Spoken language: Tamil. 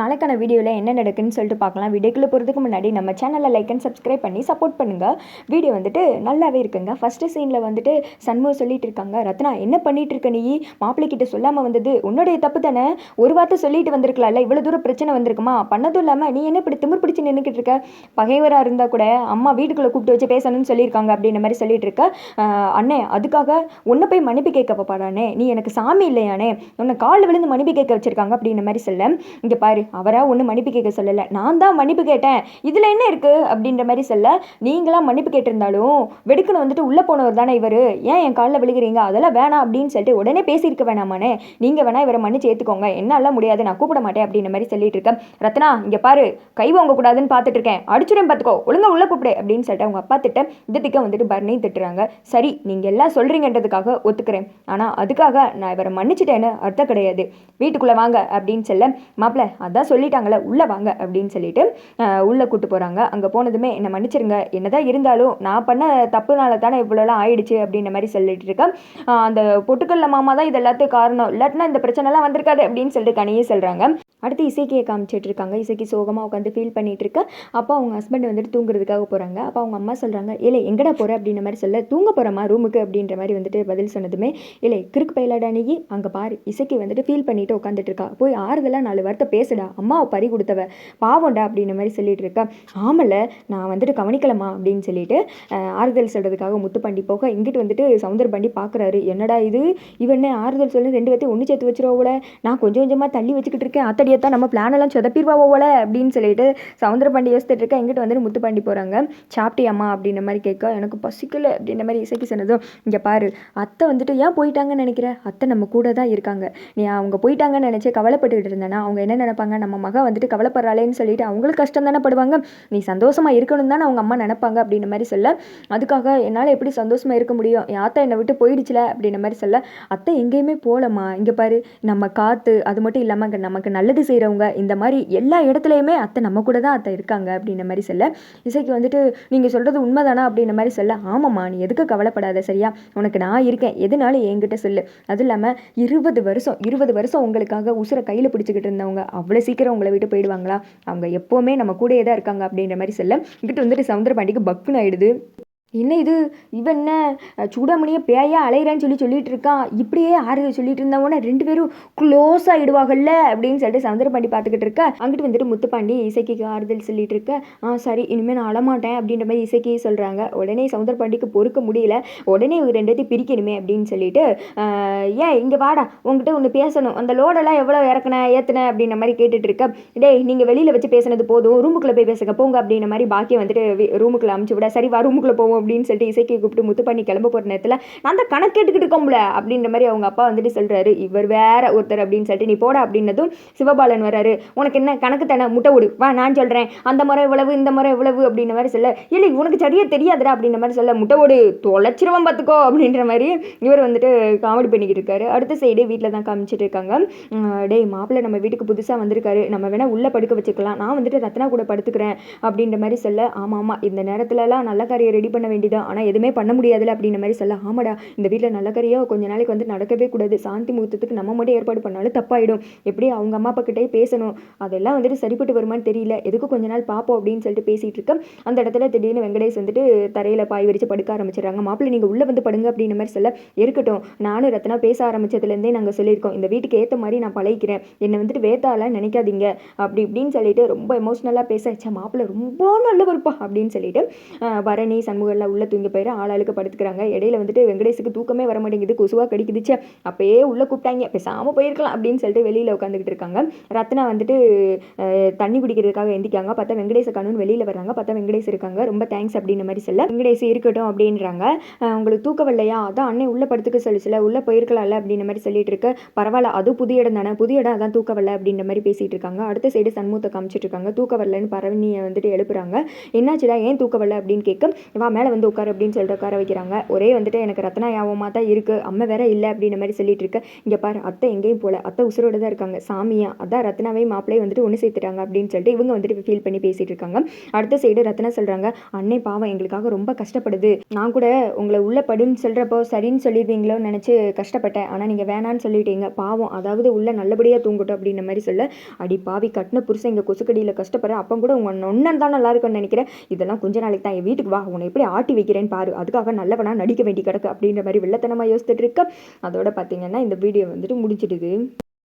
நாளைக்கான வீடியோவில் என்ன நடக்குன்னு சொல்லிட்டு பார்க்கலாம். வீடியோக்குள்ளே போகிறதுக்கு முன்னாடி நம்ம சேனலை லைக் அண்ட் சப்ஸ்கிரைப் பண்ணி சப்போர்ட் பண்ணுங்கள் வீடியோ வந்துட்டு நல்லாவே இருக்குங்க. ஃபஸ்ட்டு சீனில் வந்துட்டு சண்முகம் சொல்லிட்டு இருக்காங்க. ரத்னா என்ன பண்ணிட்டு இருக்க நீ? மாப்பிள்ளைக்கிட்ட சொல்லாமல் வந்தது உன்னுடைய தப்பு தானே? ஒரு வார்த்தை சொல்லிட்டு வந்திருக்கலாம்ல. இவ்வளோ தூரம் பிரச்சனை வந்திருக்குமா? பண்ணதும் இல்லாமல் நீ என்ன இப்படி திமிர் பிடிச்சி நின்றுக்கிட்டு இருக்க? பகைவராக இருந்தால் கூட அம்மா வீட்டுக்குள்ளே கூப்பிட்டு வச்சு பேசணும்னு சொல்லியிருக்காங்க அப்படின்ற மாதிரி சொல்லிட்டு இருக்க. அண்ணே அதுக்காக உன்னை போய் மன்னிப்பு கேட்க பாப்பாடானே நீ எனக்கு சாமி இல்லையானே உன்னை காலில் விழுந்து மன்னிப்பு கேட்க வச்சிருக்காங்க அப்படின்ற மாதிரி சொல்ல. இங்கே பாரு அவராக ஒன்றும் மன்னிப்பு கேட்க சொல்லலை. நான் தான் மன்னிப்பு கேட்டேன். இதில் என்ன இருக்குது அப்படின்ற மாதிரி சொல்ல நீங்களாம் மன்னிப்பு கேட்டிருந்தாலும் வெடுக்குன்னு வந்துட்டு உள்ளே போனவர் தானே இவர். ஏன் என் காலில் விழுகிறீங்க? அதெல்லாம் வேணாம் அப்படின்னு சொல்லிட்டு உடனே பேசியிருக்க வேணாமானே? நீங்கள் வேணால் இவரை மன்னிச்சு ஏற்றுக்கோங்க என்னால முடியாது. நான் கூப்பிட மாட்டேன் அப்படின்ற மாதிரி சொல்லிட்டு இருக்கேன். ரத்னா இங்கே பாரு. கை வாங்க கூடாதுன்னு பார்த்துட்டு இருக்கேன். அடிச்சுடேன் பார்த்துக்கோ. ஒழுங்கா உள்ளே கூப்பிடு அப்படின்னு சொல்லிட்டு அவங்க அப்பா திட்ட இந்த திக்க வந்துட்டு பர்னையும் திட்டுறாங்க. சரி நீங்கள் எல்லாம் சொல்கிறீங்கன்றதுக்காக ஒத்துக்கிறேன். ஆனால் அதுக்காக நான் இவரை மன்னிச்சிட்டேன்னு அர்த்தம் கிடையாது. வீட்டுக்குள்ளே வாங்க அப்படின்னு சொல்ல மாப்பிள்ள அதான் சொல்லிட்டாங்களே உள்ளே வாங்க அப்படின்னு சொல்லிட்டு உள்ளே கூட்டு போகிறாங்க அங்கே போனதுமே என்னை மன்னிச்சிருங்க. என்னதான் இருந்தாலும் நான் பண்ண தப்புனால தானே இவ்வளோலாம் ஆயிடுச்சு அப்படின்ற மாதிரி சொல்லிட்டு இருக்கேன் அந்த பொட்டுக்கல்ல மாமா தான் இது எல்லாத்துக்கும் காரணம். இல்லாட்டினா இந்த பிரச்சனைலாம் வந்திருக்காது அப்படின்னு சொல்லிட்டு கனியே சொல்கிறாங்க அடுத்து இசைக்கியை காமிச்சிட்டு இருக்காங்க இசைக்கு சோகமாக உட்காந்து ஃபீல் பண்ணிட்டு இருக்க அப்போ அவங்க ஹஸ்பண்ட் வந்துட்டு தூங்குறதுக்காக போகிறாங்க அப்போ அவங்க அம்மா சொல்கிறாங்க இல்லை எங்கடா போகிற அப்படின்ற மாதிரி சொல்ல தூங்க போகிறோமா ரூமுக்கு அப்படின்ற மாதிரி வந்துட்டு பதில் சொன்னதுமே இல்லை கிறுக்கு பயிலாடா நீ? அங்கே பாரு இசைக்கு வந்துட்டு ஃபீல் பண்ணிட்டு உட்காந்துட்டு இருக்கா போய் ஆறுதலாக நாலு வார்த்தை பேசுடா அம்மாவை பறி கொடுத்தவ பாவம்டா அப்படின்ற மாதிரி சொல்லிட்டு இருக்கா ஆமல நான் வந்துட்டு கவனிக்கலமா அப்படின்னு சொல்லிட்டு ஆறுதல் சொல்கிறதுக்காக முத்துப்பாண்டி போக இங்கிட்டு வந்துட்டு சவுந்தர் பாண்டி பார்க்குறாரு என்னடா இது? இவனே ஆறுதல் சொல்லி ரெண்டு பேர்த்தையும் ஒன்று சேர்த்து வச்சிருவோட நான் கொஞ்சம் கொஞ்சமாக தள்ளி வச்சுக்கிட்டு இருக்கேன் அத்தடி அத்தடியத்தான் நம்ம பிளானெல்லாம் சொதப்பிடுவா போல அப்படின்னு சொல்லிட்டு சவுந்தர பாண்டி யோசிச்சுட்டு இருக்கேன் எங்கிட்ட வந்துட்டு முத்துப்பாண்டி போகிறாங்க சாப்பிட்டியாம்மா அப்படின்ற மாதிரி கேட்க எனக்கு பசிக்கல அப்படின்ற மாதிரி இசைக்கு சொன்னதும் இங்கே பாரு அத்தை வந்துட்டு ஏன் போயிட்டாங்கன்னு நினைக்கிற? அத்தை நம்ம கூட தான் இருக்காங்க. நீ அவங்க போயிட்டாங்கன்னு நினச்சி கவலைப்பட்டுக்கிட்டு இருந்தேன்னா அவங்க என்ன நினைப்பாங்க? நம்ம மகன் வந்துட்டு கவலைப்படுறாளேன்னு சொல்லிட்டு அவங்களுக்கு கஷ்டம் தானே படுவாங்க. நீ சந்தோஷமாக இருக்கணும் தானே அவங்க அம்மா நினைப்பாங்க அப்படின்ற மாதிரி சொல்ல. அதுக்காக என்னால் எப்படி சந்தோஷமாக இருக்க முடியும்? என் அத்தை என்னை விட்டு போயிடுச்சுல அப்படின்ற மாதிரி சொல்ல. அத்தை எங்கேயுமே போகலம்மா இங்கே பாரு நம்ம காற்று அது மட்டும் இல்லாமல் நமக்கு நல்லது செய்கிறவங்க இந்த மாதிரி எல்லா இடத்துலையுமே அத்தை நம்ம கூட தான் அத்தை இருக்காங்க அப்படின்ற மாதிரி சொல்ல. இசைக்கு வந்துட்டு நீங்கள் சொல்கிறது உண்மைதானா அப்படின்ற மாதிரி சொல்ல ஆமாம்மா நீ எதுக்கு கவலைப்படாத சரியா? உனக்கு நான் இருக்கேன் எதுனாலும் என்கிட்ட சொல்லு. அதுவும் இல்லாமல் இருபது வருஷம் இருபது வருஷம் உங்களுக்காக உசுரை கையில் பிடிச்சிக்கிட்டு இருந்தவங்க அவ்வளோ சீக்கிரம் உங்களை விட்டு போயிடுவாங்களா? அவங்க எப்போவுமே நம்ம கூடயே தான் இருக்காங்க அப்படின்ற மாதிரி சொல்ல. இங்கிட்ட வந்துட்டு சவுந்தர பாண்டிக்கு பக்குன்னு ஆயிடுது. என்ன இது? இவன் என்ன சூடாமணியை பேயா அலையிறான்னு சொல்லி சொல்லிட்டு இருக்கான் இப்படியே ஆறுதல் சொல்லிட்டு இருந்தவொடனே ரெண்டு பேரும் க்ளோஸ் ஆகிடுவாங்கல்ல அப்படின்னு சொல்லிட்டு சந்திரபாண்டி பார்த்துக்கிட்டு இருக்க. அங்கிட்டு வந்துட்டு முத்துப்பாண்டி இசைக்கு ஆறுதல் சொல்லிட்டு இருக்க. ஆ சரி இனிமேல் நான் அழமாட்டேன் அப்படின்ற மாதிரி இசைக்கு சொல்கிறாங்க உடனே சவுந்தரபாண்டிக்கு பொறுக்க முடியல. உடனே இவங்க ரெண்டுத்தையும் பிரிக்கணுமே அப்படின்னு சொல்லிட்டு ஏன் இங்கே வாடா உங்ககிட்ட ஒன்று பேசணும். அந்த லோடெல்லாம் எவ்வளோ இறக்குன ஏற்றுன அப்படின்ற மாதிரி கேட்டுட்டு இருக்க. டேய் நீங்கள் வெளியில் வச்சு பேசுனது போதும். ரூமுக்குள்ளே போய் பேசுங்க. போங்க அப்படின்ற மாதிரி பாக்கியம் வந்துட்டு ரூமுக்குள்ளே அமுச்சு விட. சரி வா ரூமுக்குள்ளே போவோம். அப்படின்னு சொல்லிட்டு இசைக்கு கூப்பிட்டு முத்து பண்ணி கிளம்ப போகிற நேரத்தில் நான் தான் கணக்கு கேட்டுக்கிட்டு இருக்கோம்ல அப்படின்ற மாதிரி அவங்க அப்பா வந்துட்டு சொல்கிறாரு இவர் வேற ஒருத்தர் அப்படின்னு சொல்லிட்டு நீ போட அப்படின்னதும் சிவபாலன் வராரு. உனக்கு என்ன கணக்கு தானே? முட்டை விடு வா நான் சொல்கிறேன் அந்த முறை இவ்வளவு இந்த முறை இவ்வளவு அப்படின்ற மாதிரி சொல்ல இல்லை உனக்கு சரியாக தெரியாதுடா அப்படின்ற மாதிரி சொல்ல முட்டை விடு தொலைச்சிருவன் பார்த்துக்கோ அப்படின்ற மாதிரி இவர் வந்துட்டு காமெடி பண்ணிக்கிட்டு இருக்காரு. அடுத்த சைடு வீட்டில் தான் காமிச்சிட்டு இருக்காங்க. டேய் மாப்பிள்ளை நம்ம வீட்டுக்கு புதுசாக வந்திருக்காரு. நம்ம வேணால் உள்ளே படுக்க வச்சுக்கலாம். நான் வந்துட்டு ரத்னா கூட படுத்துக்கிறேன் அப்படின்ற மாதிரி சொல்ல ஆமாம் ஆமாம் இந்த நேரத்துலலாம் நல்ல காரியம் ரெடி பண்ண வேண்டியதான் ஆனால் எதுவுமே பண்ண முடியாதுல்ல அப்படின்ற மாதிரி சொல்ல ஆமாடா இந்த வீட்டில் நல்ல கரையோ கொஞ்ச நாளைக்கு வந்து நடக்கவே கூடாது. சாந்தி முகூர்த்தத்துக்கு நம்ம மட்டும் ஏற்பாடு பண்ணாலும் தப்பாயிடும். எப்படி அவங்க அம்மா அப்பா கிட்டே பேசணும்? அதெல்லாம் வந்துட்டு சரிப்பட்டு வருமான்னு தெரியல. எதுக்கு கொஞ்ச நாள் பார்ப்போம் அப்படின்னு சொல்லிட்டு பேசிகிட்டு இருக்கேன். அந்த இடத்துல திடீர்னு வெங்கடேஷ் வந்துட்டு தரையில் பாய் விரித்து படுக்க ஆரம்பிச்சிடுறாங்க. மாப்பிள்ளை நீங்கள் உள்ளே வந்து படுங்க அப்படின்ற மாதிரி சொல்ல இருக்கட்டும். நானும் ரத்னா பேச ஆரம்பிச்சதுலேருந்தே நாங்கள் சொல்லியிருக்கோம். இந்த வீட்டுக்கு ஏற்ற மாதிரி நான் பழகிக்கிறேன். என்னை வந்துட்டு வேத்தாலாம் நினைக்காதீங்க. அப்படி இப்படின்னு சொல்லிட்டு ரொம்ப எமோஷ்னலாக பேச மாப்பிள்ளை ரொம்ப நல்லவருப்பா அப்படின்னு சொல்லிட்டு பரணி பரணி சண்முகம்லாம் உள்ள தூங்கி போயிட ஆளாளுக்கு படுத்துக்கிறாங்க. இடையில வந்துட்டு வெங்கடேஷுக்கு தூக்கமே வர மாட்டேங்குது. கொசுவாக கடிக்குதுச்சு. அப்பயே உள்ளே கூப்பிட்டாங்க. பேசாமல் போயிருக்கலாம் அப்படின்னு சொல்லிட்டு வெளியில் உட்காந்துக்கிட்டு இருக்காங்க. ரத்னா வந்துட்டு தண்ணி குடிக்கிறதுக்காக எந்திக்காங்க. பார்த்தா வெங்கடேச காணுன்னு வெளியில் வர்றாங்க. பார்த்தா வெங்கடேஷ் இருக்காங்க. ரொம்ப தேங்க்ஸ் அப்படின்ற மாதிரி சொல்ல வெங்கடேஷ் இருக்கட்டும் அப்படின்றாங்க. உங்களுக்கு தூக்கம் வரலையா? அதான் அன்னை உள்ளே படுத்துக்க சொல்லிச்சுல உள்ளே போயிருக்கலாம்ல அப்படின்ற மாதிரி சொல்லிட்டு இருக்க. பரவாயில்ல அதுவும் புதிய இடம் தானே. புதிய இடம் அதான் தூக்கம் வரல அப்படின்ற மாதிரி பேசிட்டு இருக்காங்க. அடுத்த சைடு சண்முகத்தை காமிச்சிட்டு இருக்காங்க. தூக்க வரலன்னு பரவனியை வந்துட்டு எழுப்புறாங்க. என்னாச்சுடா? ஏன் தூக்க வரல அப்படின்னு கேட்க வா மேலே வந்து உட்காரு அப்படின்னு சொல்லிட்டு உட்கார வைக்கிறாங்க. ஒரே வந்துட்டு எனக்கு ரத்னா ஞாபகமாக தான் இருக்குது அம்மா வேற இல்லை அப்படின்ற மாதிரி சொல்லிட்டு இருக்கு. இங்கே பாரு அத்தை எங்கேயும் போல. அத்தை உசுரோட தான் இருக்காங்க. சாமியா அதான் ரத்னாவே மாப்பிளையும் வந்துட்டு ஒன்று சேர்த்துட்டாங்க அப்படின்னு சொல்லிட்டு இவங்க வந்துட்டு ஃபீல் பண்ணி பேசிட்டு இருக்காங்க. அடுத்த சைடு ரத்னா சொல்கிறாங்க அன்னை பாவம் எங்களுக்காக ரொம்ப கஷ்டப்படுது. நான் கூட உங்களை உள்ள படுன்னு சொல்கிறப்போ சரின்னு சொல்லிடுவீங்களோன்னு நினச்சி கஷ்டப்பட்டேன். ஆனால் நீங்கள் வேணான்னு சொல்லிட்டீங்க. பாவம் அதாவது உள்ள நல்லபடியாக தூங்கட்டும் அப்படின்ற மாதிரி சொல்ல அடி பாவி கட்டின புருஷன் இங்கே கொசுக்கடியில் கஷ்டப்படுற. அப்போ கூட உங்கள் நொன்னன் தான் நல்லா இருக்கும்னு நினைக்கிறேன். இதெல்லாம் கொஞ்ச நாளைக்கு தான். என் வீட்டுக்கு வா. உன்னை எப்படி ஆட்டி வைக்கிறேன்னு பாரு. அதுக்காக நல்லவனாக நடிக்க வேண்டி கிடக்கு அப்படின்ற மாதிரி வெள்ளத்தனமாக யோசிச்சுட்டு இருக்க. அதோட பார்த்தீங்கன்னா இந்த வீடியோ வந்துட்டு முடிச்சிடுது